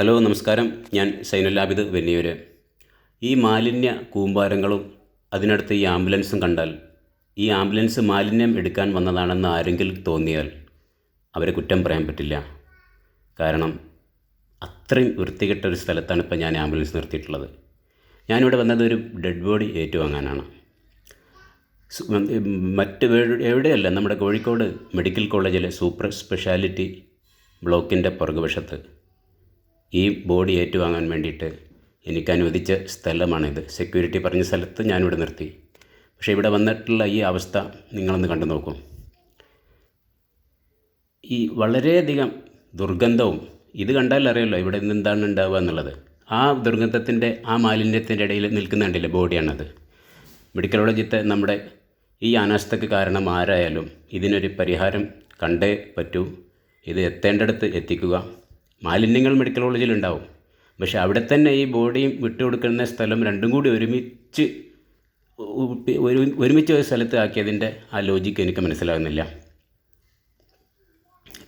Hello നമസ്കാരം. ഞാൻ സൈനുലാബിദ് വെന്നിയൂര്. ഈ മാലിന്യ കൂമ്പാരങ്ങളും അതിനടുത്ത് ഈ ആംബുലൻസും കണ്ടാൽ ഈ ആംബുലൻസ് മാലിന്യം എടുക്കാൻ വന്നതാണെന്ന് ആരെങ്കിലും തോന്നിയാൽ അവരെ കുറ്റം പറയാൻ പറ്റില്ല. കാരണം അത്രയും വൃത്തികെട്ട ഒരു സ്ഥലത്താണ് ഇപ്പോൾ ഞാൻ ആംബുലൻസ് നിർത്തിയിട്ടുള്ളത്. ഞാനിവിടെ വന്നത് ഒരു ഡെഡ് ബോഡി ഏറ്റുവാങ്ങാനാണ്. മറ്റ് എവിടെയല്ല നമ്മുടെ കോഴിക്കോട് മെഡിക്കൽ കോളേജിലെ സൂപ്പർ സ്പെഷ്യാലിറ്റി ബ്ലോക്കിന്റെ പുറകുവശത്ത്. ഈ ബോഡി ഏറ്റുവാങ്ങാൻ വേണ്ടിയിട്ട് എനിക്ക് അനുവദിച്ച സ്ഥലമാണിത്. സെക്യൂരിറ്റി പറഞ്ഞ സ്ഥലത്ത് ഞാനിവിടെ നിർത്തി. പക്ഷേ ഇവിടെ വന്നിട്ടുള്ള ഈ അവസ്ഥ നിങ്ങളൊന്ന് കണ്ടു നോക്കൂ. ഈ വളരെയധികം ദുർഗന്ധവും ഇത് കണ്ടാൽ അറിയാമല്ലോ ഇവിടെ നിന്ന് എന്താണ് ഉണ്ടാവുക എന്നുള്ളത്. ആ ദുർഗന്ധത്തിന്റെ ആ മാലിന്യത്തിന്റെ ഇടയിൽ നിൽക്കുന്നുണ്ടല്ലേ ബോഡിയാണത്. മെഡിക്കൽ കോളേജിത്തെ നമ്മുടെ ഈ അനാസ്ഥയ്ക്ക് കാരണം ആരായാലും ഇതിനൊരു പരിഹാരം കണ്ടേ പറ്റൂ. ഇത് എത്തേണ്ടടുത്ത് എത്തിക്കുക. മാലിന്യങ്ങൾ മെഡിക്കൽ കോളേജിൽ ഉണ്ടാവും. പക്ഷേ അവിടെ തന്നെ ഈ ബോഡിയും വിട്ടുകൊടുക്കുന്ന സ്ഥലം രണ്ടും കൂടി ഒരുമിച്ച് ഒരു ഒരുമിച്ച് ഒരു സ്ഥലത്ത് ആക്കിയതിന്റെ ആ ലോജിക്ക് എനിക്ക് മനസ്സിലാകുന്നില്ല.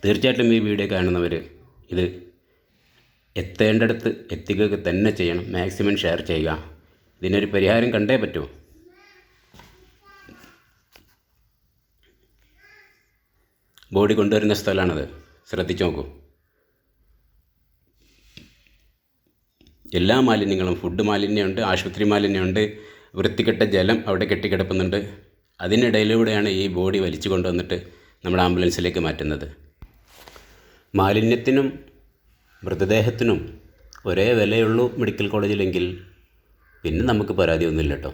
തീർച്ചയായിട്ടും ഈ വീഡിയോ കാണുന്നവർ ഇത് എത്തേണ്ടടുത്ത് എത്തിക്കുക തന്നെ ചെയ്യണം. മാക്സിമം ഷെയർ ചെയ്യുക. ഇതിനൊരു പരിഹാരം കണ്ടേ പറ്റൂ. ബോഡി കൊണ്ടുവരുന്ന സ്ഥലമാണത്. ശ്രദ്ധിച്ചു നോക്കൂ. എല്ലാ മാലിന്യങ്ങളും ഫുഡ് മാലിന്യമുണ്ട് ആശുപത്രി മാലിന്യമുണ്ട് വൃത്തികെട്ട ജലം അവിടെ കെട്ടിക്കിടപ്പുന്നുണ്ട്. അതിനിടയിലൂടെയാണ് ഈ ബോഡി വലിച്ചു കൊണ്ടുവന്നിട്ട് നമ്മുടെ ആംബുലൻസിലേക്ക് മാറ്റുന്നത്. മാലിന്യത്തിനും മൃതദേഹത്തിനും ഒരേ വിലയുള്ളൂ മെഡിക്കൽ കോളേജിലെങ്കിൽ പിന്നെ നമുക്ക് പരാതിയൊന്നുമില്ല കേട്ടോ.